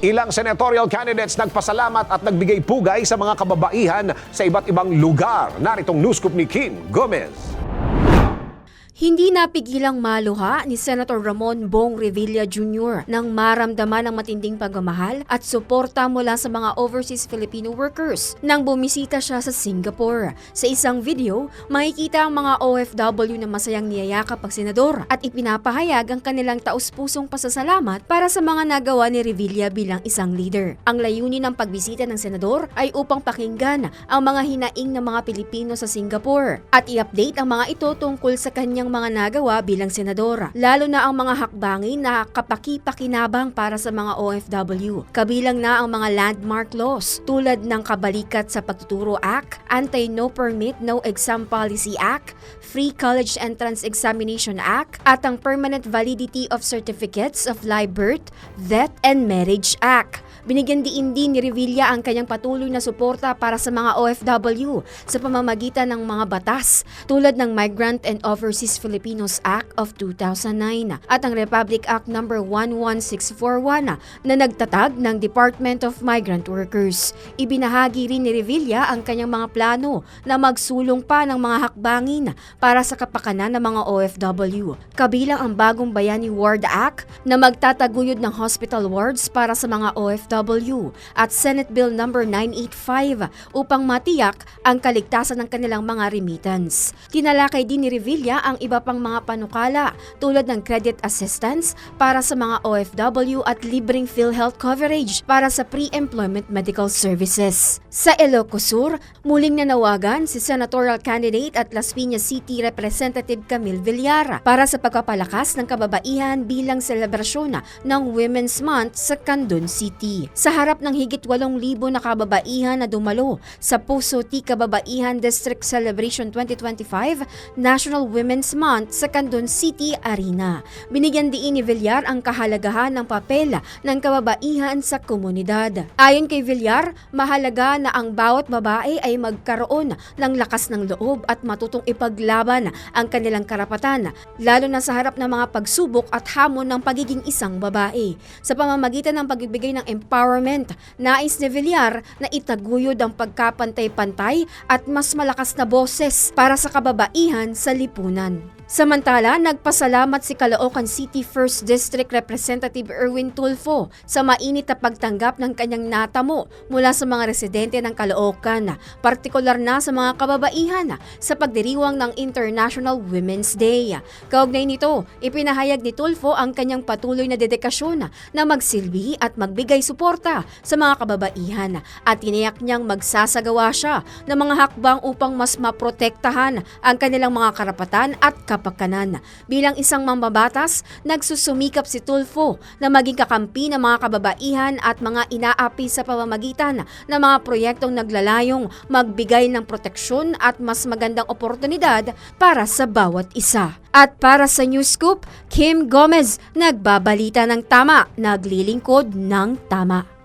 Ilang senatorial candidates nagpasalamat at nagbigay pugay sa mga kababaihan sa iba't ibang lugar. Naritong news scoop ni Kim Gomez. Hindi napigilang maluha ni Senator Ramon Bong Revilla Jr. nang maramdaman ang matinding pagmamahal at suporta mula sa mga overseas Filipino workers nang bumisita siya sa Singapore. Sa isang video, makikita ang mga OFW na masayang niyayakap ang senador at ipinapahayag ang kanilang taus-pusong pasasalamat para sa mga nagawa ni Revilla bilang isang leader. Ang layunin ng pagbisita ng senador ay upang pakinggan ang mga hinaing ng mga Pilipino sa Singapore at i-update ang mga ito tungkol sa kanyang mga nagawa bilang senador, lalo na ang mga hakbangin na kapaki-pakinabang para sa mga OFW. Kabilang na ang mga landmark laws tulad ng Kabalikat sa Pagtuturo Act, Anti-No Permit No Exam Policy Act, Free College Entrance Examination Act, at ang Permanent Validity of Certificates of Live Birth, Death, and Marriage Act. Binigyan diin din ni Revilla ang kanyang patuloy na suporta para sa mga OFW sa pamamagitan ng mga batas tulad ng Migrant and Overseas Filipinos Act of 2009 at ang Republic Act No. 11641 na nagtatag ng Department of Migrant Workers. Ibinahagi rin ni Revilla ang kanyang mga plano na magsulong pa ng mga hakbangin para sa kapakanan ng mga OFW. Kabilang ang bagong Bayani Ward Act na magtataguyod ng hospital wards para sa mga OFW at Senate Bill No. 985 upang matiyak ang kaligtasan ng kanilang mga remittance. Tinalakay din ni Revilla ang iba pang mga panukala tulad ng credit assistance para sa mga OFW at libreng PhilHealth coverage para sa pre-employment medical services. Sa Ilocos Sur, muling nanawagan si senatorial candidate at Las Piñas City Representative Camille Villar para sa pagpapalakas ng kababaihan bilang selebrasyon ng Women's Month sa Candon Sa harap ng higit 8,000 na kababaihan na dumalo sa Puso T Kababaihan District Celebration 2025 National Women's Month sa Candon City Arena. Binigyan diin ni Villar ang kahalagahan ng papel ng kababaihan sa komunidad. Ayon kay Villar, mahalaga na ang bawat babae ay magkaroon ng lakas ng loob at matutong ipaglaban ang kanilang karapatan, lalo na sa harap ng mga pagsubok at hamon ng pagiging isang babae. Sa pamamagitan ng pagbibigay ng empowerment, nais ni Villar na itaguyod ang pagkapantay-pantay at mas malakas na boses para sa kababaihan sa lipunan. Samantala, nagpasalamat si Caloocan City 1st District Representative Erwin Tulfo sa mainit na pagtanggap ng kanyang natamo mula sa mga residente ng Caloocan, partikular na sa mga kababaihan sa pagdiriwang ng International Women's Day. Kaugnay nito, ipinahayag ni Tulfo ang kanyang patuloy na dedikasyon na magsilbi at magbigay suporta sa mga kababaihan at tiniyak niyang magsasagawa siya ng mga hakbang upang mas maprotektahan ang kanilang mga karapatan at kapakanan. Bilang isang mambabatas, nagsusumikap si Tulfo na maging kakampi ng mga kababaihan at mga inaapi sa pamamagitan ng mga proyektong naglalayong magbigay ng proteksyon at mas magandang oportunidad para sa bawat isa. At para sa News Scoop, Kim Gomez, nagbabalita ng tama, naglilingkod ng tama.